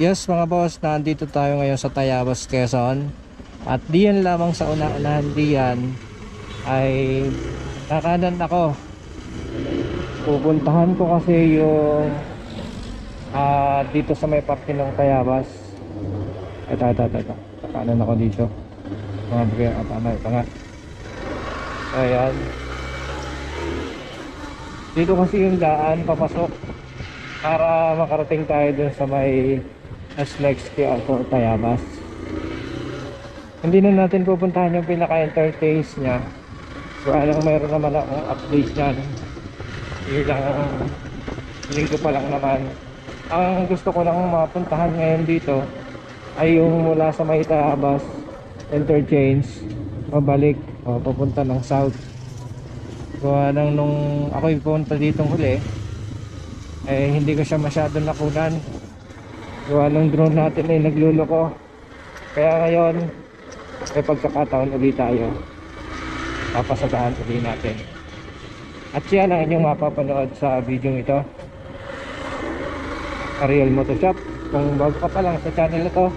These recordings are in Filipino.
Yes mga boss, nandito tayo ngayon sa Tayabas, Quezon. At diyan lamang sa una-unahan diyan ay kakanan ako. Pupuntahan ko kasi yung ah, dito sa may parking ng Tayabas. Ito, ito, ito, ito. Kakanan ako dito. Mga bagay, ah, tama, ito nga. Ayan. Dito kasi yung daan papasok para makarating tayo dun sa may SLEX Kyoto Tayabas. Hindi na natin pupuntahan yung pinaka-entertains niya. Alam mayroon naman akong update niyan. Ilang linggo pa lang naman. Ang gusto ko lang mapuntahan ngayon dito ay yung mula sa may Tayabas interchange pabalik o papunta ng south. Gawa nang nung ako yung pumunta dito huli eh hindi ko siya masyado nakunan gawa ng drone natin ay nagluloko. Kaya ngayon may pagkakataon ulit tayo. Papasadaan ulit natin. At siya lang inyong mapapanood sa video ito. Ariel Motoshop. Kung bago ka pa lang sa channel na to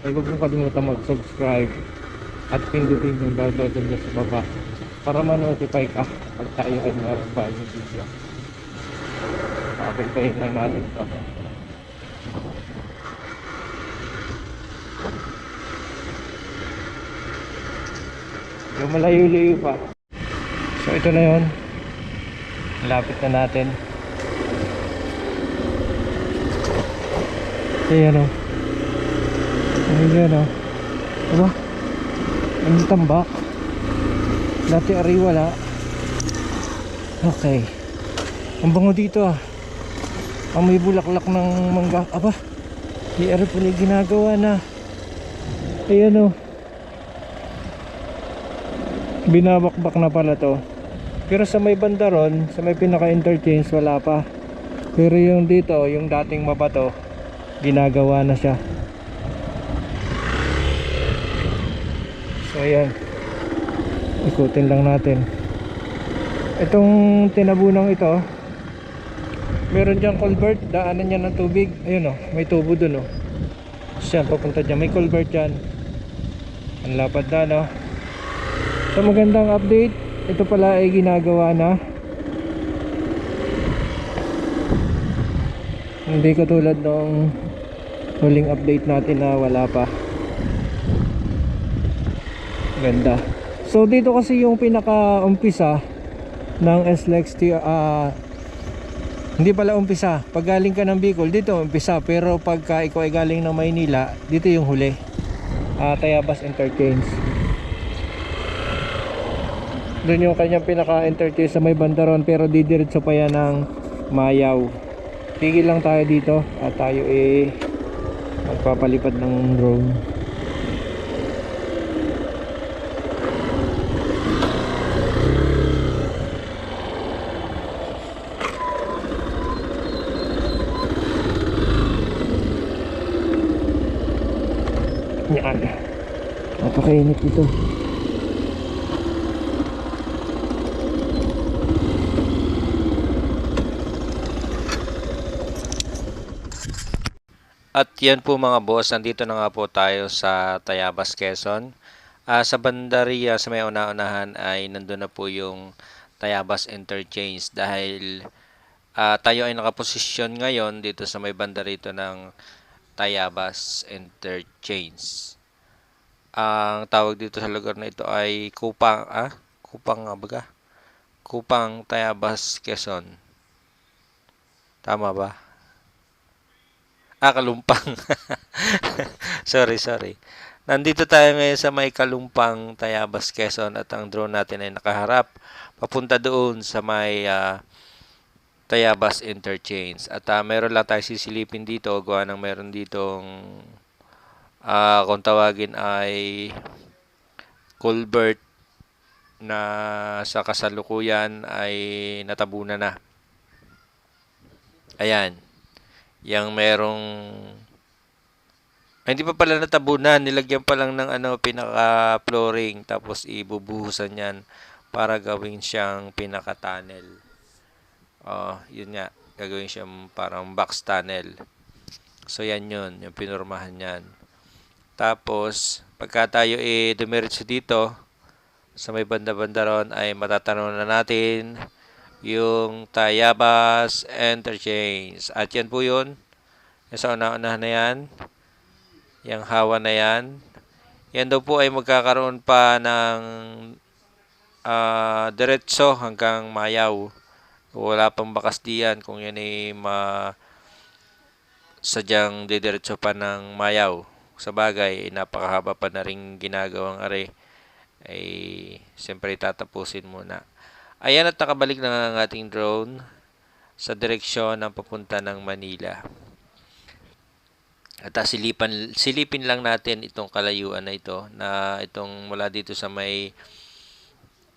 ay huwag mong kalimutan mag subscribe at pindutin yung bell button sa baba para ma-notify ka pag tayo ay meron bagong video. Papintayin lang natin ito. Yung malayo-layo pa. So ito na yun. Lapit na natin. Ayan o. Ayan o. Diba? Ang tambak. Dati ari wala. Okay. Ang bango dito ah. Ang may bulaklak ng mangga. Aba, di ari pala ginagawa na. Ayan o. Binabakbak na pala to. Pero sa may banda ron, sa may pinaka-interchange, wala pa. Pero yung dito, yung dating mabato, ginagawa na siya. So ayan. Ikutin lang natin. Itong tinabunang ito, meron diyang culvert, daanan niya ng tubig. Ayun oh, may tubo dun oh. Siya, papunta dyan. May culvert dyan. Ang lapad na no. So magandang update. Ito pala ay ginagawa na. Hindi katulad nung huling update natin na wala pa. Ganda. So dito kasi yung pinaka-umpisa ng SLEX ah hindi pala umpisa. Pag galing ka ng Bicol, dito umpisa. Pero pagka ikaw ay galing ng Maynila, dito yung huli. Ah, Tayabas Interchange. Doon yung kanyang pinaka-interchange sa may bandaron pero didiretso pa yan ng Mayaw. Tigil lang tayo dito at tayo eh magpapalipad ng drone. Yan. Napakainit dito. At yan po mga boss, nandito na nga po tayo sa Tayabas, Quezon. Ah, sa Bandaria, sa may una-unahan ay nandun na po yung Tayabas Interchange dahil ah, tayo ay nakaposisyon ngayon dito sa may banda rito ng Tayabas Interchange. Ang tawag dito sa lugar na ito ay Kupang, ah? Kupang nga baga? Kupang Tayabas, Quezon. Tama ba? Ah, Kalumpang. sorry, sorry. Nandito tayo ngayon sa may Kalumpang, Tayabas, Quezon at ang drone natin ay nakaharap papunta doon sa may ah, Tayabas Interchange. At ah, meron lang tayo sisilipin dito, gawa ng meron ditong ah, kung tawagin ay culvert na sa kasalukuyan ay natabunan na. Ayan yung merong hindi pa pala natabunan, nilagyan pa lang ng ano pinaka-flooring tapos ibubuhusan yan para gawin siyang pinaka-tunnel. Oh, yun nga, gagawin siyang parang box tunnel. So yan yun, yung pinurmahan yan. Tapos, pagka tayo eh dumiretso dito, sa may banda-banda ron ay matatanong na natin yung Tayabas Interchange. At yan po yun. Yung sa una-unahan na yan. Yung hawa na yan. Yan daw po ay magkakaroon pa ng ah, diretso hanggang Mayaw. Wala pang bakas diyan kung yan ay ma sadyang didiretso pa ng Mayaw. Sa bagay, napakahaba pa na rin ginagawang are ay siyempre tatapusin muna. Ayan at nakabalik na ang ating drone sa direksyon ng papunta ng Manila. At ah, silipan, silipin lang natin itong kalayuan na ito na itong mula dito sa may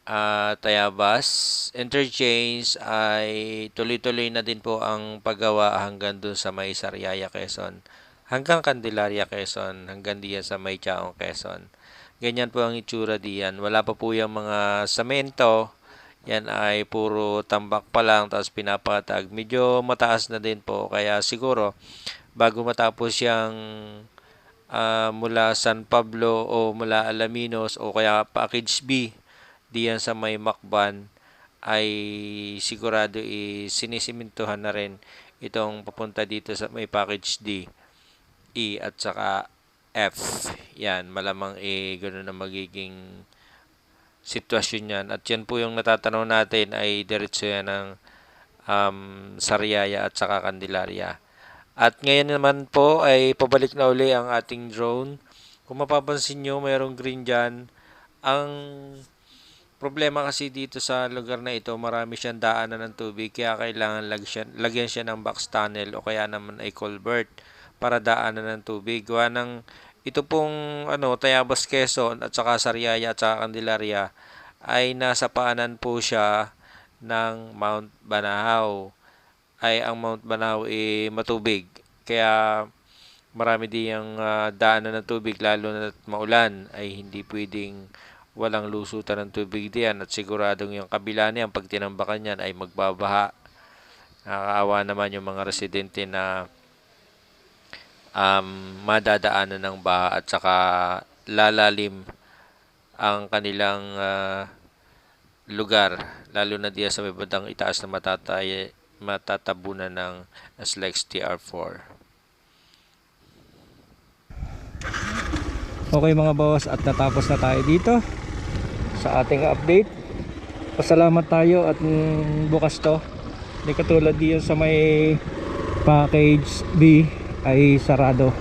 ah, Tayabas Interchange ay tuloy-tuloy na din po ang paggawa hanggang doon sa may Sariaya, Quezon. Hanggang Candelaria, Quezon. Hanggang diyan sa may Chaong, Quezon. Ganyan po ang itsura diyan. Wala pa po yung mga semento. Yan ay puro tambak pa lang tapos pinapatag. Medyo mataas na din po. Kaya siguro bago matapos yung ah, mula San Pablo o mula Alaminos o kaya Package B diyan sa may Macban ay sigurado isinisimintuhan na rin itong papunta dito sa may Package D, E at saka F. Yan, malamang eh ganoon na magiging sitwasyon yan. At yan po yung natatanaw natin ay diretso yan ng um, Sariaya at saka Candelaria. At ngayon naman po ay pabalik na uli ang ating drone. Kung mapapansin nyo, mayroong green dyan. Ang problema kasi dito sa lugar na ito, marami siyang daanan ng tubig kaya kailangan lagyan, siya ng box tunnel o kaya naman ay culvert para daanan ng tubig. Gawa ng ito pong ano, Tayabas Quezon at saka Sariaya at saka Candelaria ay nasa paanan po siya ng Mount Banahaw. Ay ang Mount Banahaw ay matubig. Kaya marami diyang ah, daanan ng tubig lalo na maulan ay hindi pwedeng walang lusutan ng tubig diyan at siguradong yung kabila niyan pag tinambakan niyan ay magbabaha. Nakakaawa naman yung mga residente na um, madadaanan ng baha at saka lalalim ang kanilang ah, lugar lalo na diya sa may itaas na matatay matatabunan ng SLEX TR4. Okay mga boss at natapos na tayo dito sa ating update. Pasalamat tayo at bukas to. Hindi katulad diyan sa may package B ay sarado.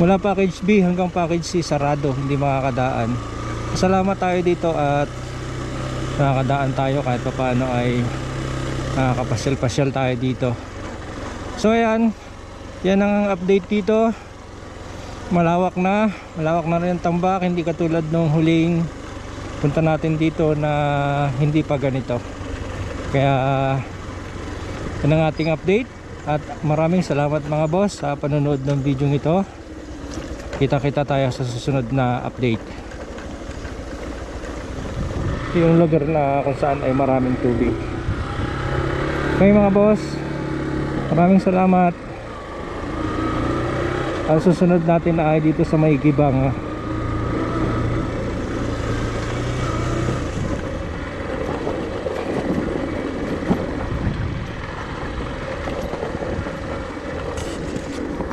Mula package B hanggang package C sarado, hindi makakadaan. Pasalamat tayo dito at nakakadaan tayo kahit pa paano ay nakakapasyal-pasyal tayo dito. So ayan, yan ang update dito malawak na malawak na rin tambak hindi katulad nung huling punta natin dito na hindi pa ganito kaya yan ang ating update at maraming salamat mga boss sa panonood ng video ito. Kita kita tayo sa susunod na update. Yung lugar na kung saan ay maraming tubig. Okay mga boss. Maraming salamat. Ang susunod natin ay dito sa may gibang